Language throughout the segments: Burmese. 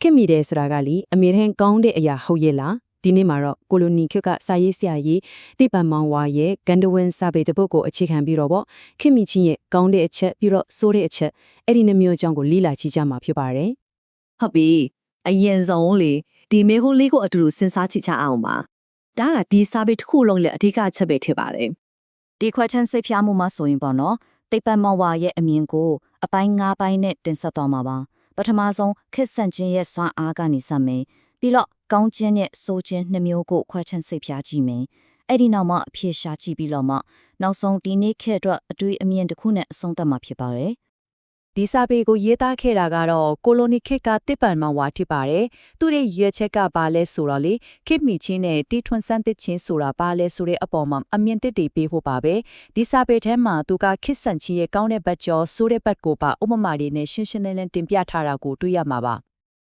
ခင်မိတယ်ဆိုတာကလေအမေထန်ကောင်းတဲ့အရာဟုတ်ရဲ့လားဒီနေ့မှာတော့ကိုလိုနီခေတ်ကစာရေးဆရာကြီးတိပန်မောင်ဝါရဲ့ဂန္ဓဝင်စာပေတစ်ပုဒ်ကိုအခြေခံပြီးတော့ဗောခင်မိချင်းရဲ့ကောင်းတဲ့အချက်ပြီးတော့ဆိုးတဲ့အချက်အဲ့ဒီနှမျိုးအကြောင်းကိုလေ့လာကြည့်ကြမှာဖြစ်ပါတယ်ဟုတ်ပြီအရင်ဆုံးလေဒီမေခွန်းလေးကိုအတူတူစဉ်းစားကြည့်ချအောင်ပါဒါကဒီစာပေတစ်ခုလုံးရဲ့အဓိကအချက်ပဲဖြစ်ပါတယ်ဒီခွက်ချမ်းစိတ်ဖျားမှုမှဆိုရင်ပေါ့နော်တိတ်ပတ်မောင်ဝါရဲ့အမြင်ကိုအပိုင်း၅ပိုင်းနဲ့တင်ဆက်သွားမှာပါ ပထမဆုံးခစ်ဆန်ချင်းရဲ့စွမ်းအားကနေစမယ်ပြီးတော့ကောင်းချင်းနဲ့ဆိုးချင်းနှစ်မျိုးကိုခွက်ချမ်းစိတ်ဖျားကြည့်မယ်အဲ့ဒီနောက်မှအဖြစ်ရှာကြည့်ပြီးတော့မှနောက်ဆုံးဒီနေ့ခေတ်အတွက်အတွေ့အမြင်တစ်ခုနဲ့အဆုံးသတ်မှာဖြစ်ပါတယ် ဒီစာပေကိုရေးသားခဲ့တာကတော့ကိုလိုနီခေတ်ကတစ်ပန်မောင်ဝါဖြစ်ပါတယ်သူရဲ့ရည်ချက်ကဘာလဲဆိုတော့လေခေတ်မီချင်းနဲ့တီထွန်ဆန်းတစ်ချင်းဆိုတာဘာလဲဆိုတဲ့အပေါ်မှာအမြင်တစ်တွေပေးဖို့ပါပဲဒီစာပေထဲမှာသူကခေတ်ဆန်ချင်းရဲ့ကောင်းတဲ့ဘက်ကျော်ဆိုးတဲ့ဘက်ကိုပါဥပမာတွေနဲ့ရှင်းရှင်းလင်းလင်းတင်ပြထားတာကိုတွေ့ရမှာပါ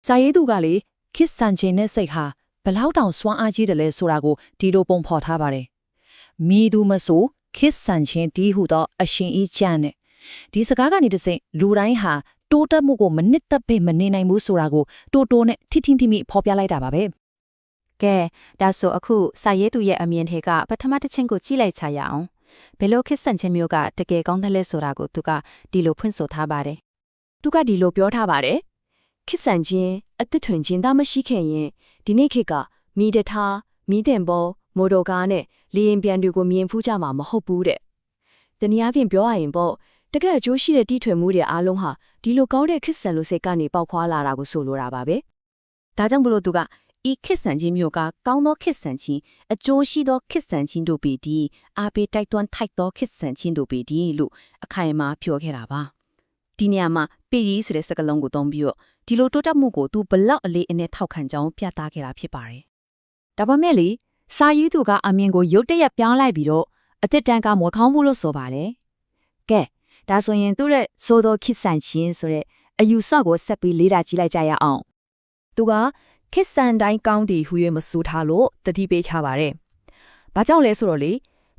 စာရေးသူကလေခစ်ဆန်ခြင်းနဲ့စိတ်ဟာဘလောက်တောင်စွမ်းအားကြီးတယ်လဲဆိုတာကိုဒီလိုပုံဖော်ထားပါတယ်။မိသူမဆိုခစ်ဆန်ခြင်းဒီဟုသောအရှင်ဤကျမ်းနဲ့ ဒီစကားကနေတဆင့်လူတိုင်းဟာတိုးတက်မှုကိုမနစ်သက်ပဲမနေနိုင်ဘူးဆိုတာကိုတိုးတိုးနဲ့ထိထိထိမိဖော်ပြလိုက်တာပါပဲကဲဒါဆိုအခုစာရေးသူရဲ့အမြင်ထဲကပထမတစ်ချင်းကိုကြည့်လိုက်ချရအောင်ဘယ်လိုခစ်ဆန်ချင်းမျိုးကတကယ်ကောင်းတယ်လဲဆိုတာကိုသူကဒီလိုဖွင့်ဆိုထားပါတယ်သူကဒီလိုပြောထားပါတယ်ခစ်ဆန်ချင်းအသက်ထွင်ခြင်းသာမရှိခဲ့ရင်ဒီနေ့ခေတ်ကမီတထားမီတင်ဘောမိုတိုကားနဲ့လေရင်ပြန်တွေကိုမြင်ဖူးကြမှာမဟုတ်ဘူးတဲ့တနည်းအားဖြင့်ပြောရရင်ပေါ့ တကယ်အကျိုးရှိတဲ့တီထွင်မှုတွေအားလုံးဟာဒီလိုကောင်းတဲ့ခစ်ဆန်လို့စိတ်ကနေပေါက်ခွာလာတာကိုဆိုလိုတာပါပဲဒါကြောင့်မလို့သူကဤခစ်ဆန်ချင်းမျိုးကကောင်းသောခစ်ဆန်ချင်းအကျိုးရှိသောခစ်ဆန်ချင်းတို့ပေဒီအားပေးတိုက်တွန်းထိုက်သောခစ်ဆန်ချင်းတို့ပေဒီလို့အခိုင်အမာပြောခဲ့တာပါဒီနေရာမှာပေရီဆိုတဲ့စကားလုံးကိုသုံးပြီးတော့ဒီလိုတိုးတက်မှုကိုသူဘလောက်အလေးအနက်ထောက်ခံကြောင်းပြသခဲ့တာဖြစ်ပါတယ်ဒါပေမဲ့လေစာရေးသူကအမြင်ကိုရုတ်တရက်ပြောင်းလိုက်ပြီးတော့အသက်တန်းကမွေခေါင်းဘူးလို့ဆိုပါတယ်ကဲ ဒါဆိုရင်သူ့ရဲ့ဆိုသောခစ်ဆန်ချင်းဆိုတဲ့အယူဆကိုဆက်ပြီးလေ့လာကြည့်လိုက်ကြရအောင်သူကခစ်ဆန်တိုင်းကောင်းတီဟူ၍မဆိုထားလို့တတိပေးထားပါတယ်။ဘာကြောင့်လဲဆိုတော့လေ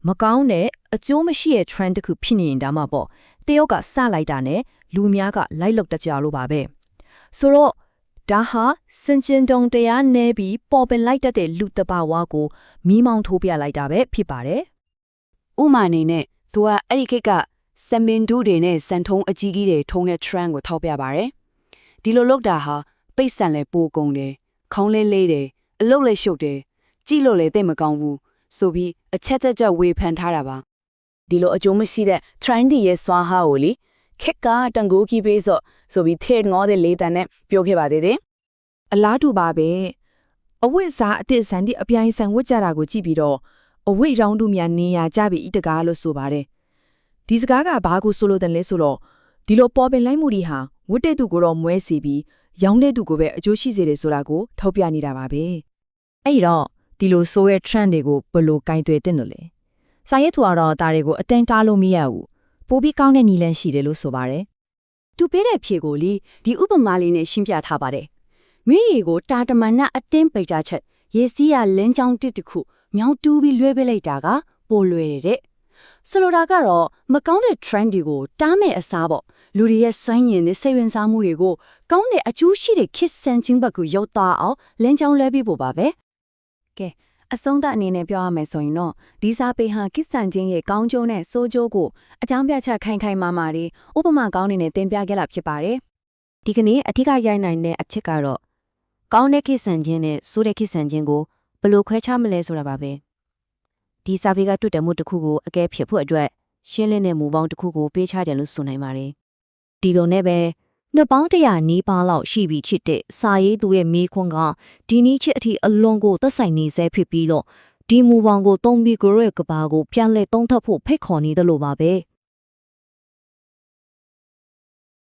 မကောင်းတဲ့အကျိုးမရှိတဲ့ trend တစ်ခုဖြစ်နေရင်ဒါမှပေါ့တယောက်ကစလိုက်တာနဲ့လူများကလိုက်လောက်တကြလို့ပါပဲ။ဆိုတော့ဒါဟာစင်ကျင်တုံတရားနဲပြီးပေါ်ပင်လိုက်တတ်တဲ့လူတဘာဝကိုမီးမောင်းထိုးပြလိုက်တာပဲဖြစ်ပါတယ်ဥမာအနေနဲ့သူကအဲ့ဒီခေတ်က စမင်ဒူးတွေနဲ့စန်ထုံးအကြီးကြီးတွေထုံးတဲ့ trend ကိုထောက်ပြပါတယ်ဒီလိုလုပ်တာဟာပိတ်ဆန်လဲပိုကုန်တယ်ခေါင်းလဲလေးတယ်အလုတ်လဲရှုပ်တယ်ကြည့်လို့လည်းသိပ်မကောင်းဘူးဆိုပြီးအချက်ချက်ချက်ဝေဖန်ထားတာပါဒီလိုအကျိုးမရှိတဲ့ trendy ရဲ့စွာဟာကိုလေခက်ကတန်ကိုကြီးပေးစော့ဆိုပြီးထေငေါတဲ့လေးတန်နဲ့ပြောခဲ့ပါသေးတယ်အလားတူပါပဲအဝိစားအသစ်ဆန်တိအပြိုင်ဆန်ဝတ်ကြတာကိုကြည့်ပြီးတော့အဝိရောင်းသူများနေရကြပြီဤတကားလို့ဆိုပါတယ် ဒီစကားကဘာကိုဆိုလိုတယ်လဲဆိုတော့ဒီလိုပေါ်ပင်လိုက်မှုတွေဟာဝတ်တဲ့သူကိုတော့မွဲစီပြီးရောင်းတဲ့သူကိုပဲအကျိုးရှိစေတယ်ဆိုတာကိုထောက်ပြနေတာပါပဲအဲ့ဒီတော့ဒီလိုဆိုရဲ trend တွေကိုဘယ်လိုကင်တွယ်တင်လို့လဲစာရေးသူကတော့ဒါတွေကိုအတင်းတားလို့မရဘူးပိုပြီးကောင်းတဲ့နည်းလမ်းရှိတယ်လို့ဆိုပါတယ်သူပေးတဲ့ဖြေကိုလေဒီဥပမာလေးနဲ့ရှင်းပြထားပါတယ်။မိရီကိုတာတမန်နဲ့အတင်းပိတ်တာချက်ရေစီးရလင်းချောင်းတစ်တစ်ခုမြောင်းတူးပြီးလွှဲပေးလိုက်တာကပိုလွယ်တယ်တဲ့။ ဆိုလိုတာကတော့မကောင်းတဲ့ trend တွေကိုတားမဲ့အစားပေါ့လူတွေရဲ့စွမ်းရည်နဲ့စိတ်ဝင်စားမှုတွေကိုကောင်းတဲ့အကျိုးရှိတဲ့ kiss ဆန်ချင်းဘက်ကိုရောက်သွားအောင်လင်းချောင်းလွှဲပေးဖို့ပါပဲ။အဆုံးသတ်အနေနဲ့ပြောရမယ်ဆိုရင်တော့ဒီစာပေဟာကိစ္စန်ချင်းရဲ့ကောင်းကျိုးနဲ့ဆိုးကျိုးကိုအကြောင်းပြချက်ခိုင်ခိုင်မာမာတွေဥပမာကောင်းနေနဲ့တင်ပြခဲ့တာဖြစ်ပါတယ်။ဒီကနေ့အထက်ကရိုက်နိုင်တဲ့အချက်ကတော့ကောင်းတဲ့ကိစ္စန်ချင်းနဲ့ဆိုးတဲ့ကိစ္စန်ချင်းကိုဘယ်လိုခွဲခြားမလဲဆိုတာပါပဲ။ ဒီစာပေကတွေ့တယ်မှုတစ်ခုကိုအကဲဖြစ်ဖို့အတွက်ရှင်းလင်းတဲ့မူပေါင်းတစ်ခုကိုပေးချတယ်လို့ဆိုနိုင်ပါတယ်။ဒီလိုနဲ့ပဲနှစ်ပေါင်းတရာနီးပါးလောက်ရှိပြီဖြစ်တဲ့စာရေးသူရဲ့မိခွန်းကဒီနီးချစ်အထိအလွန်ကိုသက်ဆိုင်နေစေဖြစ်ပြီးတော့ဒီမူပေါင်းကိုသုံးပြီးကိုယ့်ရဲ့ကဘာကိုပြန်လဲသုံးထပ်ဖို့ဖိတ်ခေါ်နေတယ်လို့ပါပဲ။